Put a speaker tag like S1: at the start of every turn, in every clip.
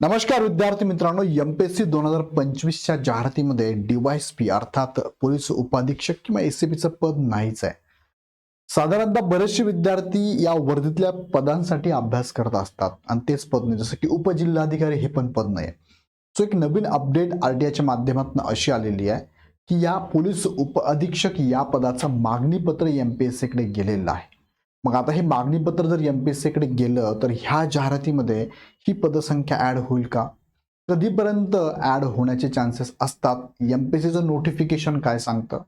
S1: नमस्कार विद्यार्थी मित्रांनो एमपीएससी दोन हजार पंचवीसच्या जाहिरातीमध्ये डीवायएसपी अर्थात पोलीस उपाधीक्षक किंवा एसीपीचं पद नाहीच आहे. साधारणतः बरेचसे विद्यार्थी या वर्धीतल्या पदांसाठी अभ्यास करत असतात. आणि तेच पद नाही जसं की उपजिल्हाधिकारी हे पण पद नाही सो एक नवीन अपडेट आर टी आयच्या माध्यमातून अशी आलेली आहे की या पोलीस उप अधीक्षक या पदाचं मागणीपत्र एम पी एस सीकडे गेलेलं आहे. मग आता हे मागणीपत्र जर एम पी एस सीकडे गेलं तर ह्या जाहिरातीमध्ये ही पदसंख्या ॲड होईल का? कधीपर्यंत ॲड होण्याचे चान्सेस असतात? एम पी सीचं नोटिफिकेशन काय सांगतं?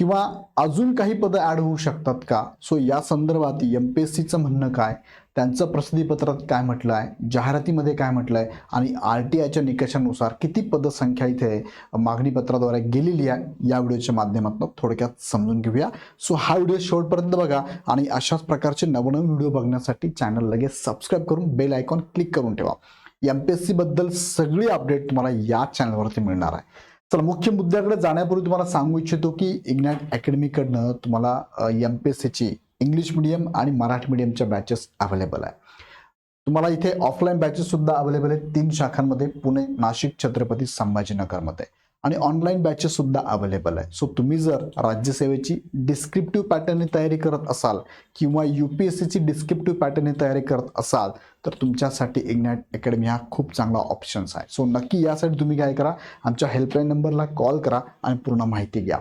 S1: किंवा अजून काही पदं ॲड होऊ शकतात का? सो या संदर्भात एम पी एस सीचं म्हणणं काय? त्यांचं प्रसिद्धीपत्रात काय म्हटलं आहे? जाहिरातीमध्ये काय म्हटलं आहे? आणि आर टी आयच्या निकषानुसार किती पदसंख्या इथे मागणीपत्राद्वारे गेलेली आहे? या व्हिडिओच्या माध्यमातून थोडक्यात समजून घेऊया. सो हा व्हिडिओ शेवटपर्यंत बघा आणि अशाच प्रकारचे नवनवीन व्हिडिओ बघण्यासाठी चॅनल लगेच सबस्क्राईब करून बेल आयकॉन क्लिक करून ठेवा. एम पी एस सीबद्दल सगळी अपडेट तुम्हाला या चॅनलवरती मिळणार आहे. चला मुख्य मुद्द्याकडे जाण्यापूर्वी तुम्हाला सांगू इच्छितो की इग्नॅट अकॅडमीकडनं तुम्हाला एम पी एस सीची इंग्लिश मिडियम आणि मराठी मिडियमच्या बॅचेस अवेलेबल आहे. तुम्हाला इथे ऑफलाईन बॅचेस सुद्धा अवेलेबल आहेत. तीन शाखांमध्ये पुणे नाशिक छत्रपती संभाजीनगरमध्ये. आणि ऑनलाईन बॅचेस सुद्धा अवेलेबल आहे सो तुम्ही जर राज्यसेवेची डिस्क्रिप्टिव्ह पॅटर्नने तयारी करत असाल किंवा यू पी एस सीची डिस्क्रिप्टिव्ह पॅटर्नने तयारी करत असाल तर तुमच्यासाठी इग्नॅट अकॅडमी हा खूप चांगला ऑप्शन्स आहे. सो नक्की यासाठी तुम्ही काय करा आमच्या हेल्पलाईन नंबरला कॉल करा आणि पूर्ण माहिती घ्या.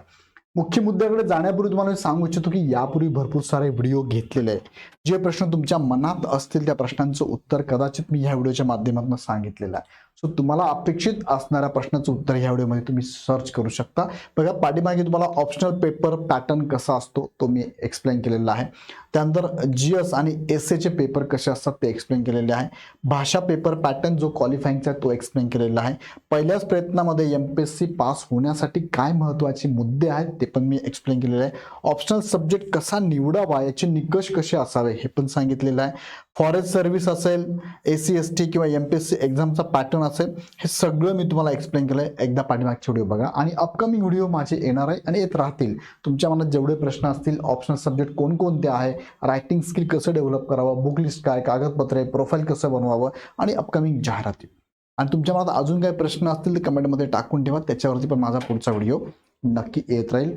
S1: मुख्य मुद्द्याकडे जाण्यापूर्वी तुम्हाला मी सांगू इच्छितो की यापूर्वी भरपूर सारे व्हिडिओ घेतलेले आहेत. जे प्रश्न तुमच्या मनात असतील त्या प्रश्नांचं उत्तर कदाचित मी ह्या व्हिडिओच्या माध्यमातून सांगितलेलं आहे. सो तुम्हाला अपेक्षित असणाऱ्या प्रश्नाचं उत्तर ह्या व्हिडिओमध्ये तुम्ही सर्च करू शकता. बघा पाठीमागे तुम्हाला ऑप्शनल पेपर पॅटर्न कसा असतो तो मी एक्सप्लेन केलेला आहे. त्यानंतर जी एस आणि एस एचे पेपर कसे असतात ते एक्सप्लेन केलेले आहे. भाषा पेपर पॅटर्न जो क्वालिफाईंगचा आहे तो एक्सप्लेन केलेला आहे. पहिल्याच प्रयत्नामध्ये M P S C pass होण्यासाठी काय महत्त्वाचे मुद्दे आहेत ते पण मी एक्सप्लेन केलेले आहे. ऑप्शनल सब्जेक्ट कसा निवडावा याचे निकष कसे असावे हे पण सांगितलेलं आहे. फॉरेस्ट सर्व्हिस असेल ए सी एस टी किंवा एम पी एस सी एक्झामचा पॅटर्न असेल हे सगळं मी तुम्हाला एक्सप्लेन केलं आहे एकदा पाठीमागचे व्हिडिओ बघा. आणि अपकमिंग व्हिडिओ माझे येणार आहे आणि येत राहतील. तुमच्या मनात जेवढे प्रश्न असतील ऑप्शनल सब्जेक्ट कोणकोणते आहे रायटिंग स्किल कसं डेव्हलप करावं बुक लिस्ट काय कागदपत्रे प्रोफाईल कसं बनवावं आणि अपकमिंग जाहिराती. आणि तुमच्या मनात अजून काही प्रश्न असतील तर कमेंटमध्ये टाकून ठेवा. त्याच्यावरती पण माझा पुढचा व्हिडिओ नक्की येत राहील.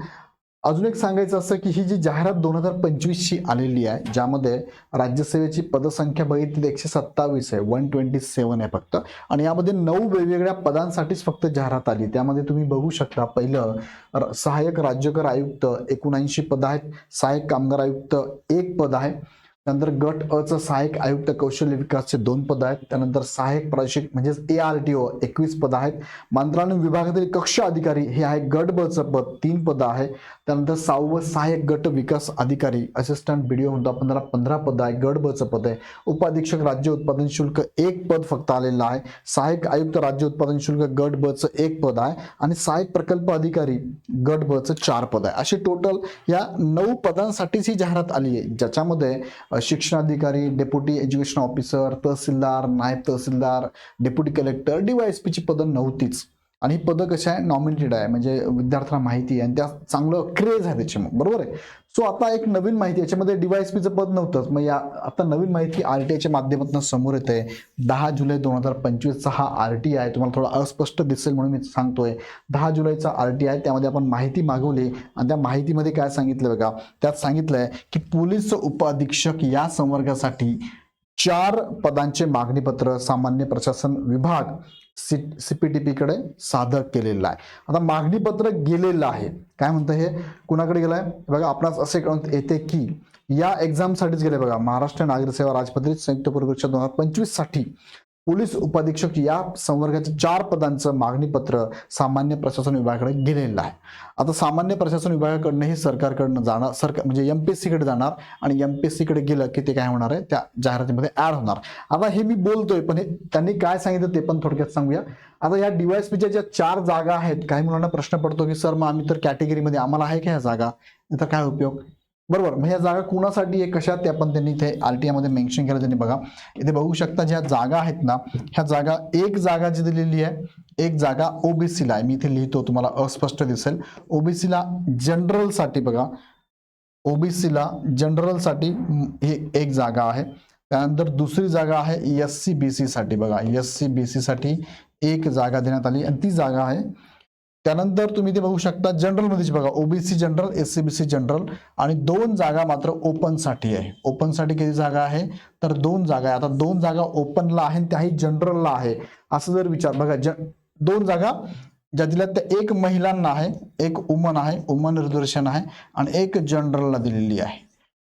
S1: अजून एक सांगायचं असं की ही जी जाहिरात दोन हजार पंचवीसची आलेली आहे ज्यामध्ये राज्यसेवेची पदसंख्या बघितली एकशे सत्तावीस आहे वन ट्वेंटी सेवन आहे फक्त. आणि यामध्ये नऊ वेगवेगळ्या पदांसाठीच फक्त जाहिरात आली. त्यामध्ये तुम्ही बघू शकता पहिलं र- सहाय्यक राज्यकर आयुक्त एकोणऐंशी पद आहेत सहाय्यक कामगार आयुक्त एक पद आहे. त्यानंतर गट अ चं सहाय्यक आयुक्त कौशल्य विकासचे दोन पद आहेत. त्यानंतर सहाय्यक प्रादेशिक म्हणजेच ए आर टी ओ एकवीस पद आहेत. मंत्रालय विभागातील कक्ष अधिकारी हे आहे गट ब चं पद तीन पद आहे. त्यानंतर सहावं सहाय्यक गट विकास अधिकारी असिस्टंट बी डी ओ पंधरा पंधरा पद आहे. गट ब चं पद आहे. उपाधीक्षक राज्य उत्पादन शुल्क एक पद फक्त आलेलं आहे. सहाय्यक आयुक्त राज्य उत्पादन शुल्क गट ब चं एक पद आहे. आणि सहाय्यक प्रकल्प अधिकारी गट ब चं चार पद आहे. अशी टोटल या नऊ पदांसाठीच ही जाहिरात आली आहे. ज्याच्यामध्ये शिक्षणाधिकारी डेप्युटी एज्युकेशन ऑफिसर तहसीलदार नायब तहसीलदार डेप्युटी कलेक्टर डीवायएसपीची पदं नव्हतीच. आणि ही पदं कशा आहे? नॉमिनेटेड आहे. म्हणजे विद्यार्थ्यांना माहिती आहे आणि त्या चांगलं क्रेज आहे त्याची मग बरोबर आहे? सो आता एक नवीन माहिती याच्यामध्ये डीवायएसपीचं पद नव्हतंच. मग या आता नवीन माहिती आर टी आयच्या माध्यमातून समोर येते दहा जुलै दोन हजार पंचवीसचा हा आर टी आय तुम्हाला थोडा अस्पष्ट दिसेल म्हणून मी सांगतोय. दहा जुलैचा आर टी आहे त्यामध्ये आपण माहिती मागवली. आणि त्या माहितीमध्ये काय सांगितलं बघा? त्यात सांगितलंय की पोलीस उपअधीक्षक या संवर्गासाठी चार पदांचे मागणीपत्र सामान्य प्रशासन विभाग सी सी पी टी पीकडे सादर केलेलं आहे. आता मागणीपत्र गेलेलं आहे. काय म्हणतं हे? कुणाकडे गेलं आहे बघा आपणास असे कळून येते की या एक्झामसाठीच गेले बघा. महाराष्ट्र नागरिक सेवा राजपत्रित संयुक्त परीक्षा दोन हजार पंचवीससाठी पोलीस उपाधीक्षक या संवर्गाच्या चार पदांचं मागणीपत्र सामान्य प्रशासन विभागाकडे गेलेलं आहे. आता सामान्य प्रशासन विभागाकडनं हे सरकारकडनं जाणार सरकार म्हणजे एम पी एस सीकडे जाणार आणि एम पी एस सीकडे गेलं की ते काय होणार आहे? त्या जाहिरातीमध्ये ऍड होणार. आता हे मी बोलतोय पण हे त्यांनी काय सांगितलं ते पण थोडक्यात सांगूया. आता या डीवायएसपीच्या ज्या चार जागा आहेत काही मुलांना प्रश्न पडतो की सर मग आम्ही तर कॅटेगरीमध्ये आम्हाला आहे का ह्या जागा? तर काय उपयोग? बरोबर. मग ह्या जागा कुणासाठी आहे? कशात ते आपण त्यांनी इथे आर टी आयमध्ये मेन्शन केलं त्यांनी बघा. इथे बघू शकता ज्या जागा आहेत ना ह्या जागा एक जागा जी दिलेली आहे एक जागा ओबीसीला आहे. मी इथे लिहितो तुम्हाला अस्पष्ट दिसेल. ओबीसीला जनरलसाठी बघा. ओबीसीला जनरलसाठी ही एक जागा आहे. त्यानंतर दुसरी जागा आहे एस सी बी सीसाठी बघा. एस सी बी सीसाठी एक जागा देण्यात आली. आणि ती जागा आहे त्यानंतर तुम्ही ते बघू शकता जनरलमध्येच बघा OBC general S C B C general आणि दोन जागा मात्र ओपनसाठी आहे. ओपनसाठी किती जागा आहे? तर दोन जागा आहे. आता दोन जागा ओपनला आहे आणि त्याही जनरलला आहे. असं जर विचार बघा ज दोन जागा ज्या दिल्या त्या एक महिलांना आहे एक वुमन आहे उमन रिझर्वेशन आहे आणि एक जनरलला दिलेली आहे.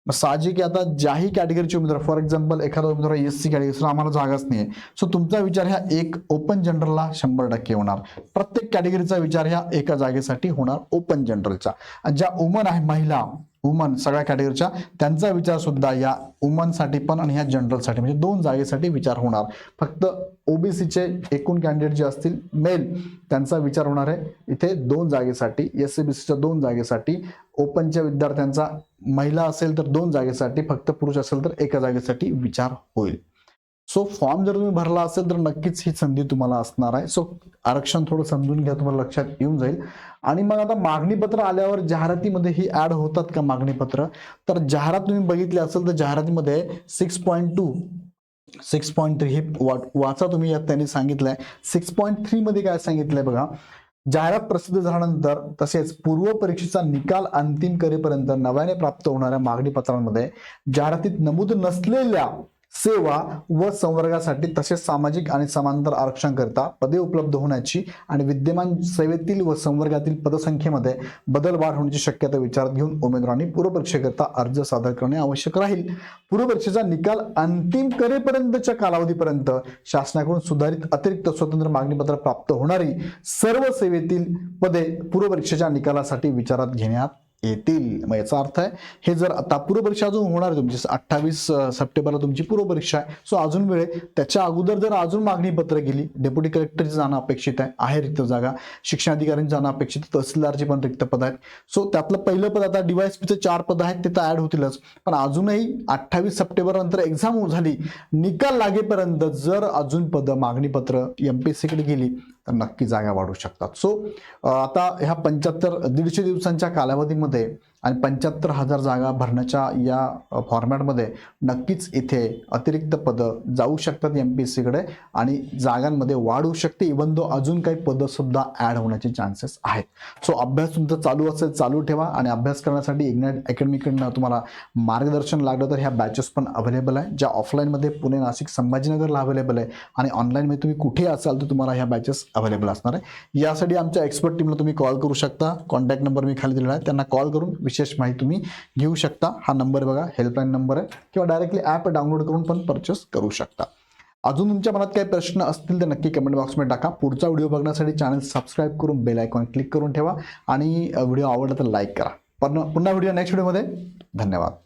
S1: मग साहजिक आहे आता ज्याही कॅटेगरीचे उमेदवार फॉर एक्झाम्पल एखादा उमेदवार एस सी कॅटेगरी आम्हाला जागाच नाही आहे सो तुमचा विचार ह्या एक ओपन जनरलला शंभर टक्के होणार. प्रत्येक कॅटेगरीचा विचार ह्या एका जागेसाठी होणार ओपन जनरलचा आणि ज्या वुमन आहे महिला वुमन सगळ्या कॅटेगरीच्या त्यांचा विचार सुद्धा या वुमनसाठी पण आणि ह्या जनरलसाठी म्हणजे दोन जागेसाठी विचार होणार. फक्त ओबीसीचे एकूण कॅन्डिडेट जे असतील मेल त्यांचा विचार होणार आहे. इथे दोन जागेसाठी एस सी बी सीच्या दोन जागेसाठी ओपनच्या विद्यार्थ्यांचा महिला असेल तर दोन जागेसाठी फक्त पुरुष असेल तर एका जागेसाठी विचार होईल. सो फॉर्म जर तुम्ही भरला असेल तर नक्कीच ही संधी तुम्हाला असणार आहे. सो आरक्षण थोडं समजून घ्या तुम्हाला लक्षात येऊन जाईल. आणि मग आता मागणीपत्र आल्यावर जाहिरातीमध्ये ही ऍड होतात का मागणीपत्र तर जाहिरात तुम्ही बघितली असेल तर जाहिरातीमध्ये six point two six point three हे वा वाचा तुम्ही यात त्यांनी सांगितलंय. सिक्स पॉईंट थ्री मध्ये काय सांगितलंय बघा. जाहिरात प्रसिद्ध झाल्यानंतर तसेच पूर्व परीक्षेचा निकाल अंतिम करेपर्यंत नव्याने प्राप्त होणाऱ्या मागणी पत्रांमध्ये जाहिरातीत नमूद नसलेल्या सेवा व संवर्गासाठी तसेच सामाजिक आणि समांतर आरक्षणाकरिता पदे उपलब्ध होण्याची आणि विद्यमान सेवेतील व संवर्गातील पदसंख्येमध्ये बदल वाढ होण्याची शक्यता विचारात घेऊन उमेदवारांनी पूर्वपरीक्षेकरिता अर्ज सादर करणे आवश्यक राहील. पूर्वपरीक्षेचा निकाल अंतिम करेपर्यंतच्या कालावधीपर्यंत शासनाकडून सुधारित अतिरिक्त स्वतंत्र मागणीपत्र प्राप्त होणारी सर्व सेवेतील पदे पूर्वपरीक्षेच्या निकालासाठी विचारात घेण्यात येतील. मग याचा अर्थ आहे हे जर आता पूर्वपरीक्षा अजून होणार आहे तुमची अठ्ठावीस सप्टेंबरला तुमची पूर्वपरीक्षा आहे. सो अजून वेळ त्याच्या अगोदर जर अजून मागणी पत्र गेली डेप्युटी कलेक्टरची जाणं अपेक्षित आहे आहे रिक्त जागा. शिक्षणाधिकाऱ्यांची जाणं अपेक्षित आहे, तहसीलदारची पण रिक्त पद आहेत. सो त्यातलं पहिलं पद आता डीवायएसपीचं चार पद आहेत ते तर ऍड होतीलच. पण अजूनही अठ्ठावीस सप्टेंबर नंतर एक्झाम झाली. निकाल लागेपर्यंत जर अजून पद मागणी पत्र एस सीकडे गेली तर नक्की जागा वाढू शकतात. सो आता ह्या पंच्याहत्तर दीडशे दिवसांच्या कालावधीमध्ये आणि पंच्याहत्तर हजार जागा भरण्याच्या या फॉर्मॅटमध्ये नक्कीच इथे अतिरिक्त पदं जाऊ शकतात एम पी एस सीकडे आणि जागांमध्ये वाढ होऊ शकते इवन दो अजून काही पदंसुद्धा ॲड होण्याचे चान्सेस आहेत. सो अभ्यास तुमचा चालू असेल चालू ठेवा आणि अभ्यास करण्यासाठी इग्नाइट अकॅडमीकडनं तुम्हाला मार्गदर्शन लागलं तर ह्या बॅचेस पण अवेलेबल आहे ज्या ऑफलाईनमध्ये पुणे नाशिक संभाजीनगरला अवेलेबल आहे आणि ऑनलाईनमध्ये तुम्ही कुठे असाल तर तुम्हाला ह्या बॅचेस अवेलेबल असणार आहे. यासाठी आमच्या एक्सपर्ट टीमला तुम्ही कॉल करू शकता. कॉन्टॅक्ट नंबर मी खाली दिलेला आहे. त्यांना कॉल करून विशेष माहिती तुम्ही घेऊ शकता. हा नंबर बघा हेल्पलाईन नंबर आहे किंवा डायरेक्टली ॲप डाउनलोड करून पण परचेस करू शकता. अजून तुमच्या मनात काही प्रश्न असतील तर नक्की कमेंट बॉक्समध्ये टाका. पुढचा व्हिडिओ बघण्यासाठी चॅनल सबस्क्राईब करून बेल आयकॉन क्लिक करून ठेवा आणि व्हिडिओ आवडला तर लाईक करा. पण पुन्हा व्हिडिओ नेक्स्ट व्हिडिओमध्ये धन्यवाद.